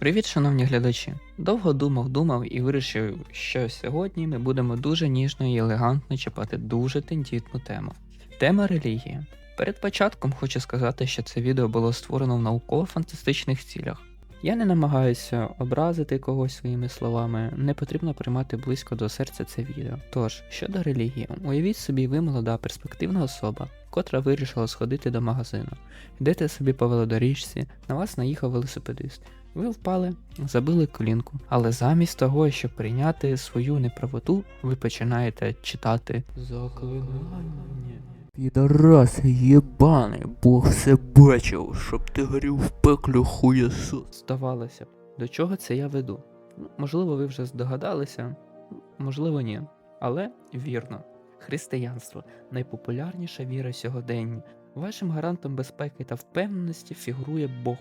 Привіт, шановні глядачі! Довго думав, думав і вирішив, що сьогодні ми будемо дуже ніжно і елегантно чіпати дуже тендітну тему. Тема релігії. Перед початком хочу сказати, що це відео було створено в науково-фантастичних цілях. Я не намагаюся образити когось своїми словами, не потрібно приймати близько до серця це відео. Тож, щодо релігії, уявіть собі, ви молода перспективна особа, котра вирішила сходити до магазину. Йдете собі по велодоріжці, на вас наїхав велосипедист. Ви впали, забили колінку, але замість того, щоб прийняти свою неправоту, ви починаєте читати заклинання. Підарас єбаний, Бог все бачив, щоб ти горів в пеклю хуєсу. Здавалося б, до чого це я веду? Ну, можливо, ви вже здогадалися, можливо, ні. Але вірно, християнство найпопулярніша віра сьогодення. Вашим гарантом безпеки та впевненості фігурує Бог.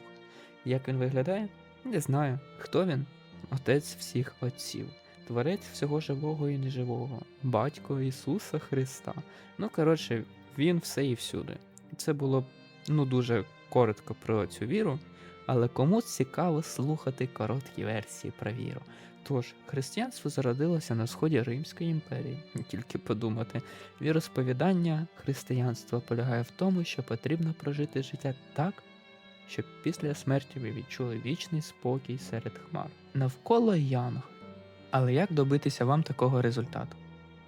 Як він виглядає? Не знаю. Хто він? Отець всіх отців, творець всього живого і неживого, батько Ісуса Христа. Ну, коротше, він все і всюди. Це було ну дуже коротко про цю віру, але комусь цікаво слухати короткі версії про віру. Тож, християнство зародилося на сході Римської імперії, тільки подумати. Віросповідання християнства полягає в тому, що потрібно прожити життя так, щоб після смерті ви відчули вічний спокій серед хмар. Навколо янг. Але як добитися вам такого результату?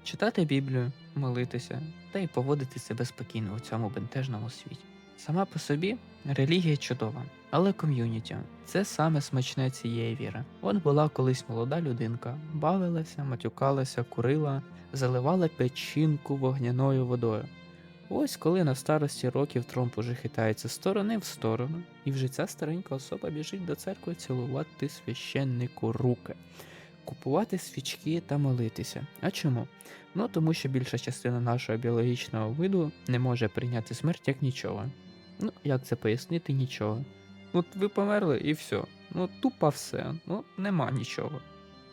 Читати Біблію, молитися та й поводити себе спокійно у цьому бентежному світі. Сама по собі релігія чудова, але ком'юніті це саме смачне цієї віри. От була колись молода людинка, бавилася, матюкалася, курила, заливала печінку вогняною водою. Ось коли на старості років Тромп уже хитається з сторони в сторону, і вже ця старенька особа біжить до церкви цілувати священнику руки, купувати свічки та молитися. А чому? Ну тому що більша частина нашого біологічного виду не може прийняти смерть як нічого. Ну, як це пояснити нічого? От ви померли і все. Ну, тупо все, ну нема нічого.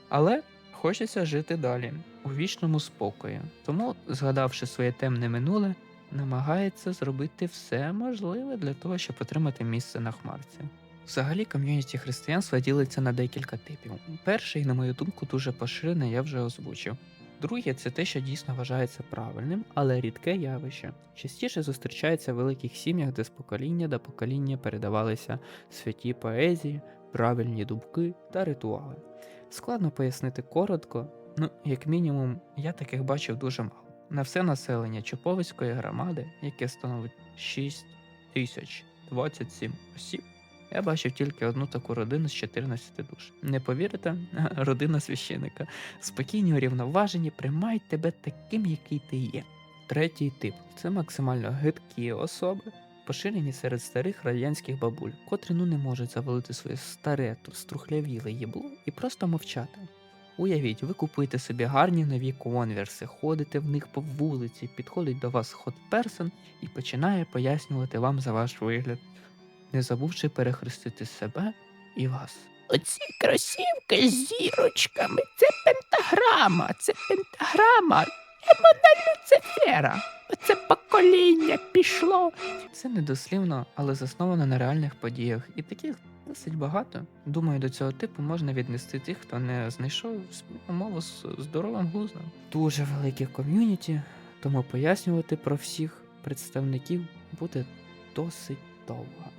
Але хочеться жити далі, у вічному спокої. Тому, згадавши своє темне минуле, намагається зробити все можливе для того, щоб отримати місце на хмарці. Взагалі, ком'юніті християнства ділиться на декілька типів. Перший, на мою думку, дуже поширений, я вже озвучив. Друге, це те, що дійсно вважається правильним, але рідке явище. Частіше зустрічається в великих сім'ях, де з покоління до покоління передавалися святі поезії, правильні думки та ритуали. Складно пояснити коротко, ну, як мінімум, я таких бачив дуже мало. На все населення Чоповицької громади, яке становить 6 тисяч 27 осіб, я бачив тільки одну таку родину з 14 душ. Не повірите? Родина священика. Спокійні, урівноважені, приймають тебе таким, який ти є. Третій тип це максимально гидкі особи, поширені серед старих радянських бабуль, котрі ну не можуть завалити своє старе, струхлявіле єбло і просто мовчати. Уявіть, ви купуєте собі гарні нові конверси, ходите в них по вулиці, підходить до вас хот-персон і починає пояснювати вам за ваш вигляд, не забувши перехрестити себе і вас. Оці кросівки з зірочками, це пентаграма, це пентаграма, Емона Люцифера. Оце покоління пішло. Це недослівно, але засновано на реальних подіях, і таких досить багато. Думаю, до цього типу можна віднести тих, хто не знайшов спільну з здоровим глуздом. Дуже велике ком'юніті, тому пояснювати про всіх представників буде досить довго.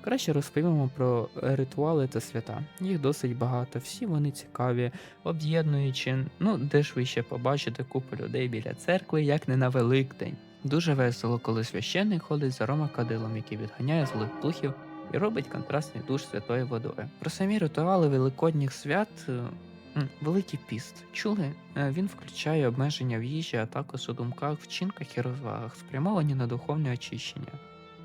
Краще розповімо про ритуали та свята. Їх досить багато, всі вони цікаві, об'єднуючи. Ну, де ж ви ще побачите купу людей біля церкви, як не на Великдень. Дуже весело, коли священник ходить за Рома кадилом, який відганяє злих духів і робить контрастний душ святою водою. Про самі ритуали великодніх свят. е, Великий піст. Чули? Е, Він включає обмеження в їжі, а також у думках, вчинках і розвагах, спрямовані на духовне очищення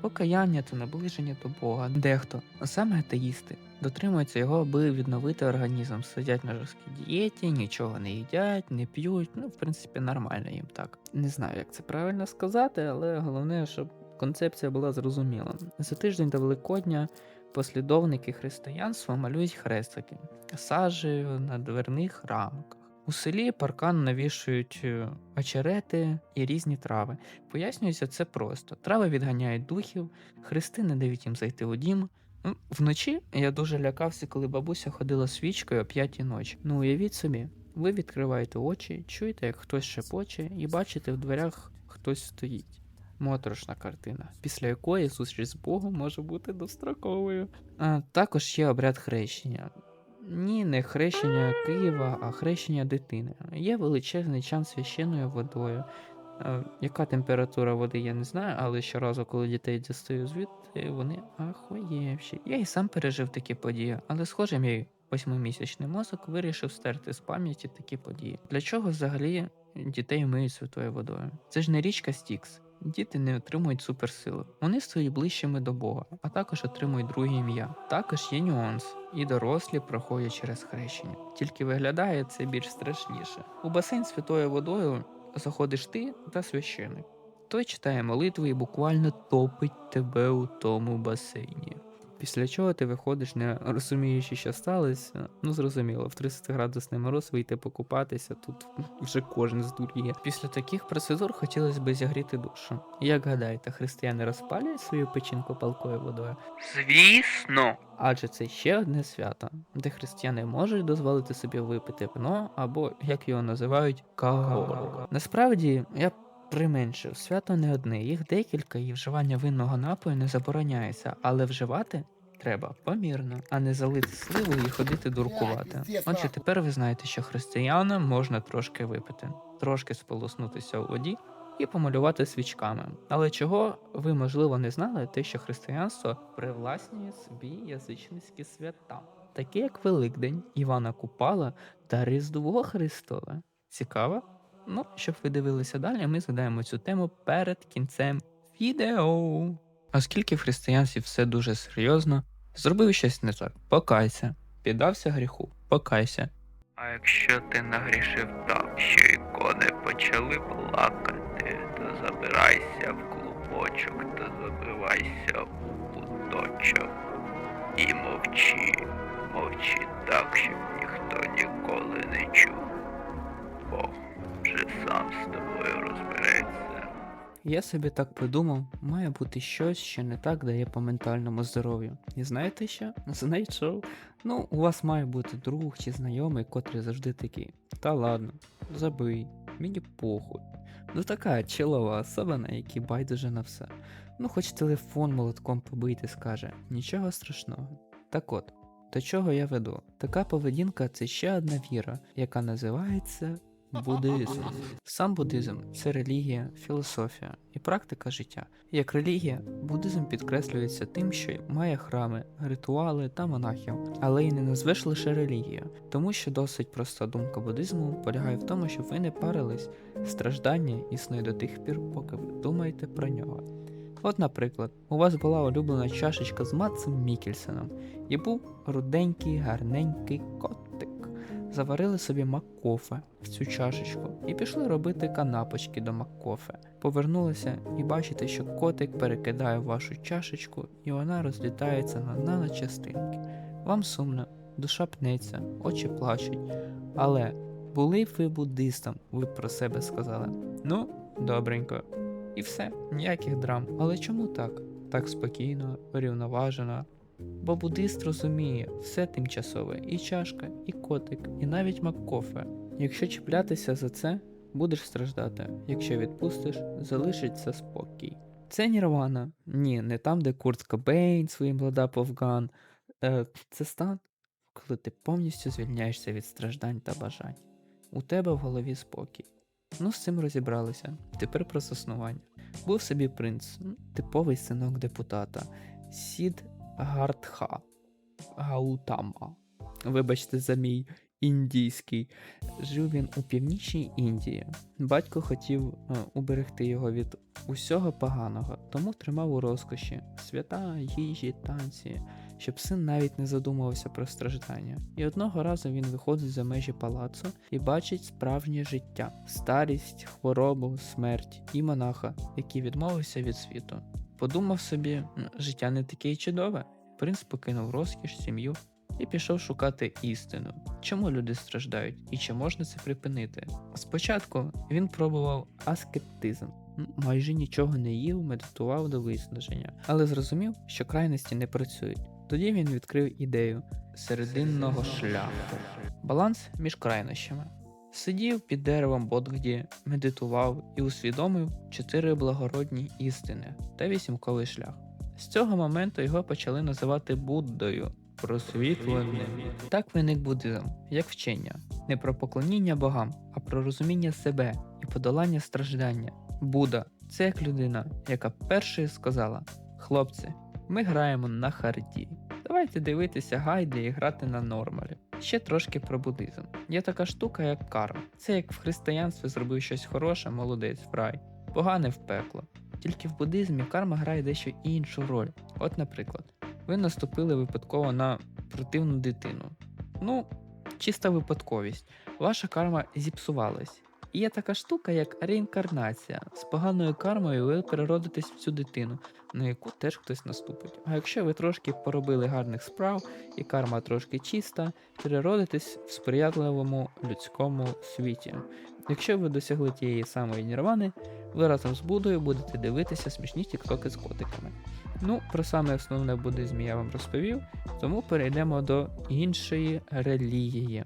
покаяння та наближення до Бога. Дехто, саме атеїсти, дотримуються його, аби відновити організм, сидять на жорсткій дієті, нічого не їдять, не п'ють. Ну, в принципі, нормально їм так. Не знаю, як це правильно сказати, але головне, щоб концепція була зрозуміла. За тиждень до Великодня послідовники християнства малюють хрестики сажею на дверних рамках. У селі паркан навішують е, очерети і різні трави. Пояснюється це просто: трави відганяють духів, хрести не дають їм зайти у дім, Ну, Вночі я дуже лякався, коли бабуся ходила свічкою о п'ятій ночі. Ну уявіть собі, ви відкриваєте очі, чуєте, як хтось шепоче, і бачите в дверях хтось стоїть. Моторошна картина, після якої зустріч з Богом може бути достроковою. А, також є обряд хрещення. Ні, не хрещення Києва, а хрещення дитини. Є величезний чан священною водою. Яка температура води, я не знаю, але щоразу, коли дітей дістаю звідти, вони ахуєвші. Я і сам пережив такі події, але схоже, мій восьмимісячний мозок вирішив стерти з пам'яті такі події. Для чого взагалі дітей миють святою водою? Це ж не річка Стікс. Діти не отримують суперсили. Вони стають ближчими до Бога, а також отримують друге ім'я. Також є нюанс, і дорослі проходять через хрещення. Тільки виглядає це більш страшніше. У басейн святою водою заходиш ти та священик. Той читає молитви і буквально топить тебе у тому басейні. Після чого ти виходиш, не розуміючи, що сталося. Ну зрозуміло, в 30 градусний мороз вийти покупатися, тут вже кожен здуріє. Після таких процедур хотілося б зігріти душу. Як гадаєте, християни розпалюють свою печінку палкою водою? Звісно. Адже це ще одне свято, де християни можуть дозволити собі випити вино або, як його називають, кагор. Насправді, я применшив, свято не одне, їх декілька, і вживання винного напою не забороняється, але вживати треба помірно, а не залити сливу і ходити дуркувати. Отже, тепер ви знаєте, що християнам можна трошки випити, трошки сполоснутися у воді і помалювати свічками. Але чого ви, можливо, не знали, те, що християнство привласнює собі язичницькі свята, такі як Великдень, Івана Купала та Різдво Христове. Цікаво? Ну, щоб ви дивилися далі, ми згадаємо цю тему перед кінцем відео. Оскільки в християнстві все дуже серйозно, зробив щось не так, покайся, піддався гріху, покайся. А якщо ти нагрішив так, що ікони почали плакати, то забирайся в клубочок та забивайся у куточок. І мовчи, мовчи так, щоб ніхто ніколи не чув. Бог вже сам з тобою розбереться. Я собі так подумав, має бути щось, що не так дає по ментальному здоров'ю. І знаєте що? Знайшов. Ну, у вас має бути друг чи знайомий, котрий завжди такий. Та ладно, забий, мені похуй. Ну така чилова особа, на якій байдуже на все. Ну, хоч телефон молотком побити скаже, нічого страшного. Так от, до чого я веду? Така поведінка це ще одна віра, яка називається буддизм. Сам буддизм це релігія, філософія і практика життя. Як релігія, буддизм підкреслюється тим, що має храми, ритуали та монахів, але й не назвеш лише релігією, тому що досить проста думка буддизму полягає в тому, щоб ви не парились, страждання існує до тих пір, поки ви думаєте про нього. От, наприклад, у вас була улюблена чашечка з Матсом Мікельсеном, і був руденький, гарненький котик. Заварили собі маккофе в цю чашечку і пішли робити канапочки до маккофе. Повернулися і бачите, що котик перекидає вашу чашечку, і вона розлітається на наночастинки. Вам сумно, душа пнеться, очі плачуть. Але були б ви буддистом, ви б про себе сказали. Ну, добренько. І все, ніяких драм. Але чому так? Так спокійно, врівноважено. Бо буддист розуміє, все тимчасове, і чашка, і котик, і навіть маккофе. Якщо чіплятися за це, будеш страждати. Якщо відпустиш, залишиться спокій. Це нірвана. Ні, не там, де Курт Кобейн своїм ладап Афган. Е, це стан, коли ти повністю звільняєшся від страждань та бажань. У тебе в голові спокій. Ну, з цим розібралися. Тепер про заснування. Був собі принц, типовий синок депутата, Сід Гартха Гаутама. Вибачте за мій індійський. Жив він у північній Індії. Батько хотів е, уберегти його від усього поганого, тому тримав у розкоші свята, їжі, танці, щоб син навіть не задумувався про страждання. І одного разу він виходить за межі палацу і бачить справжнє життя, старість, хворобу, смерть і монаха, який відмовився від світу. Подумав собі, життя не таке й чудове. Принц покинув розкіш, сім'ю і пішов шукати істину, чому люди страждають і чи можна це припинити. Спочатку він пробував аскептизм, майже нічого не їв, медитував до виснаження, але зрозумів, що крайності не працюють. Тоді він відкрив ідею серединного шляху, баланс між крайнощами. Сидів під деревом Бодгді, медитував і усвідомив чотири благородні істини та вісімковий шлях. З цього моменту його почали називати Буддою, просвітленим. Так виник буддизм, як вчення, не про поклоніння богам, а про розуміння себе і подолання страждання. Будда це як людина, яка першою сказала: Хлопці, ми граємо на харді. Давайте дивитися гайди і грати на нормалі. Ще трошки про буддизм. Є така штука, як карма. Це як в християнстві зробив щось хороше, молодець в рай, погане в пекло. Тільки в буддизмі карма грає дещо іншу роль. От, наприклад, ви наступили випадково на противну дитину. Ну, чиста випадковість. Ваша карма зіпсувалась. Є така штука, як реінкарнація. З поганою кармою ви переродитесь в цю дитину, на яку теж хтось наступить. А якщо ви трошки поробили гарних справ і карма трошки чиста, переродитесь в сприятливому людському світі. Якщо ви досягли тієї самої нірвани, ви разом з Будою будете дивитися смішні тіктоки з котиками. Ну, про саме основне в буддизмі я вам розповів, тому перейдемо до іншої релігії.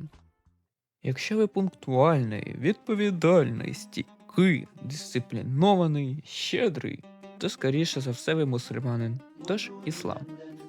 Якщо ви пунктуальний, відповідальний, стійкий, дисциплінований, щедрий, то скоріше за все ви мусульманин, тож іслам.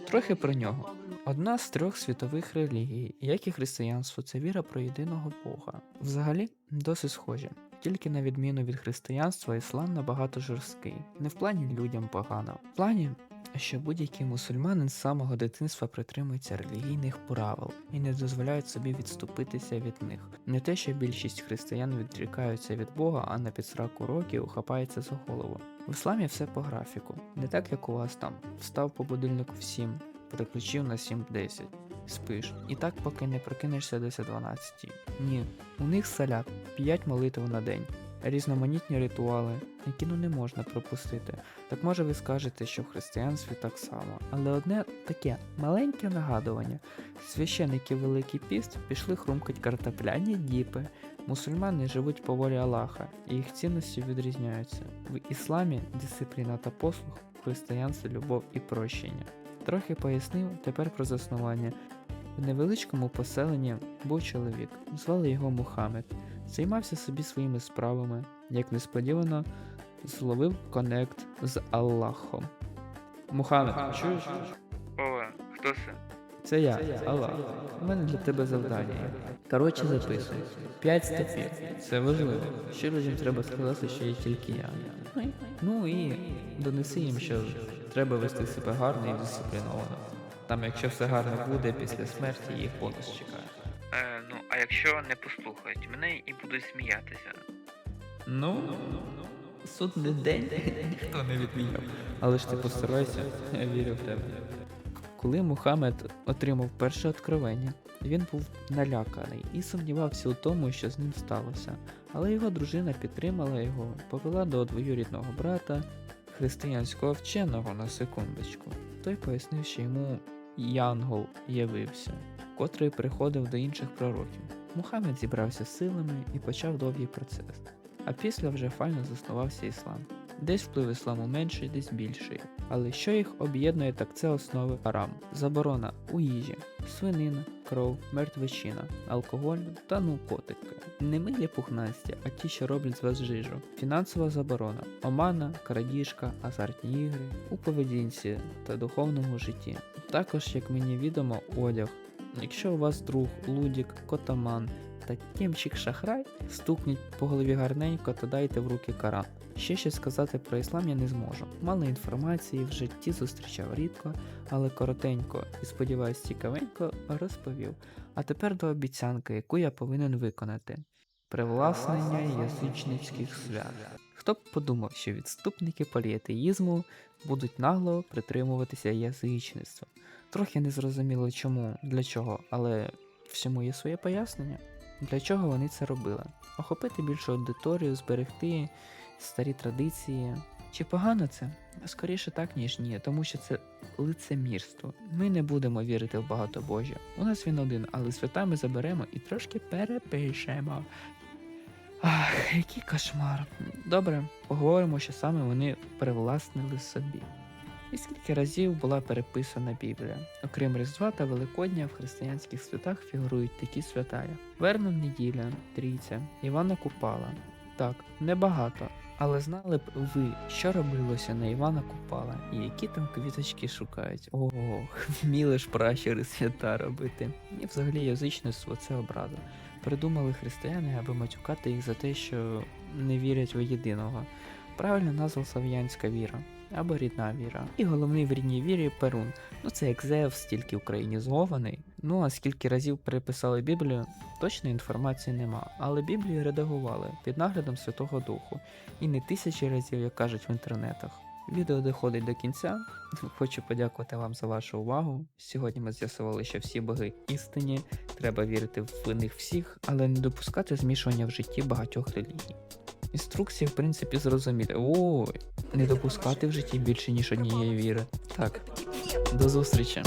Трохи про нього. Одна з трьох світових релігій, як і християнство, це віра про єдиного Бога. Взагалі досить схожі. Тільки на відміну від християнства, іслам набагато жорсткий. Не в плані людям погано, в плані, що будь-який мусульманин з самого дитинства притримується релігійних правил і не дозволяють собі відступитися від них. Не те, що більшість християн відрікаються від Бога, а на підсраку років хапається за голову. В ісламі все по графіку, не так як у вас там. Встав по будильнику в 7, переключив на 7.10. Спиш. І так поки не прокинешся десь о 12. Ні, у них салят 5 молитв на день, різноманітні ритуали, які ну не можна пропустити. Так може ви скажете, що в християнстві так само. Але одне таке маленьке нагадування: священики Великий Піст пішли хрумкать картопляні діпи. Мусульмани живуть по волі Аллаха, і їх цінності відрізняються. В ісламі дисципліна та послух, в християнстві любов і прощення. Трохи пояснив тепер про заснування. В невеличкому поселенні був чоловік, звали його Мухаммед. Займався собі своїми справами, як несподівано зловив конект з Аллахом. Мухаммед, чуєш? О, хто це? Це я, Аллах. У мене для тебе завдання. Коротше, записуй. П'ять стопів. Це важливо. Що людям треба сказати, що є тільки я. Ну і донеси їм, що треба вести себе гарно і дисципліновано. Там, якщо все гарно буде, після смерті їх бонус чекає. Якщо не послухають мене і будуть сміятися? Ну, судний день ніхто не відміняв. Але ж ти постарайся, я вірю в тебе. Коли Мухаммед отримав перше откровення, він був наляканий і сумнівався у тому, що з ним сталося. Але його дружина підтримала його, повела до двоюрідного брата, християнського вченого на секундочку. Той пояснив, що йому Янгол явився, котрий приходив до інших пророків. Мухаммед зібрався силами і почав довгий процес. А після вже файно заснувався іслам. Десь вплив ісламу менший, десь більший. Але що їх об'єднує, так це основи арам. Заборона у їжі, свинина, кров, мертвечина, алкоголь та ну котики. Не милі пухнасті, а ті, що роблять з вас жижу. Фінансова заборона, омана, крадіжка, азартні ігри у поведінці та духовному житті. Також, як мені відомо, одяг. Якщо у вас друг, лудік, котаман та кемчик шахрай, стукніть по голові гарненько та дайте в руки Коран. Ще щось сказати про іслам я не зможу. Мало інформації в житті зустрічав рідко, але коротенько і сподіваюсь цікавенько розповів. А тепер до обіцянки, яку я повинен виконати: привласнення язичницьких свят. Хто б подумав, що відступники поліетеїзму будуть нагло притримуватися язичництва. Трохи не зрозуміло чому, для чого, але всьому є своє пояснення. Для чого вони це робили? Охопити більшу аудиторію, зберегти старі традиції. Чи погано це? Скоріше так, ніж ні, тому що це лицемірство. Ми не будемо вірити в багатобожжя. У нас він один, але свята ми заберемо і трошки перепишемо. Ах, який кошмар. Добре, поговоримо, що саме вони привласнили собі. І скільки разів була переписана Біблія. Окрім Різдва та Великодня, в християнських святах фігурують такі свята, Верна неділя, Трійця, Івана Купала. Так, небагато. Але знали б ви, що робилося на Івана Купала і які там квіточки шукають. Ого, вміли ж пращури свята робити. І взагалі язичництво це образа. Придумали християни, аби матюкати їх за те, що не вірять в єдиного. Правильна назва слав'янська віра або рідна віра. І головний в рідній вірі Перун. Ну це як Зевс, тільки українізований. Ну а скільки разів переписали Біблію, точної інформації нема. Але Біблію редагували під наглядом Святого Духу. І не тисячі разів, як кажуть в інтернетах. Відео доходить до кінця. Хочу подякувати вам за вашу увагу. Сьогодні ми з'ясували, що всі боги істинні, треба вірити в них всіх, але не допускати змішування в житті багатьох релігій. Інструкції, в принципі, зрозумілі. Ой, не допускати в житті більше ніж однієї віри. Так, до зустрічі.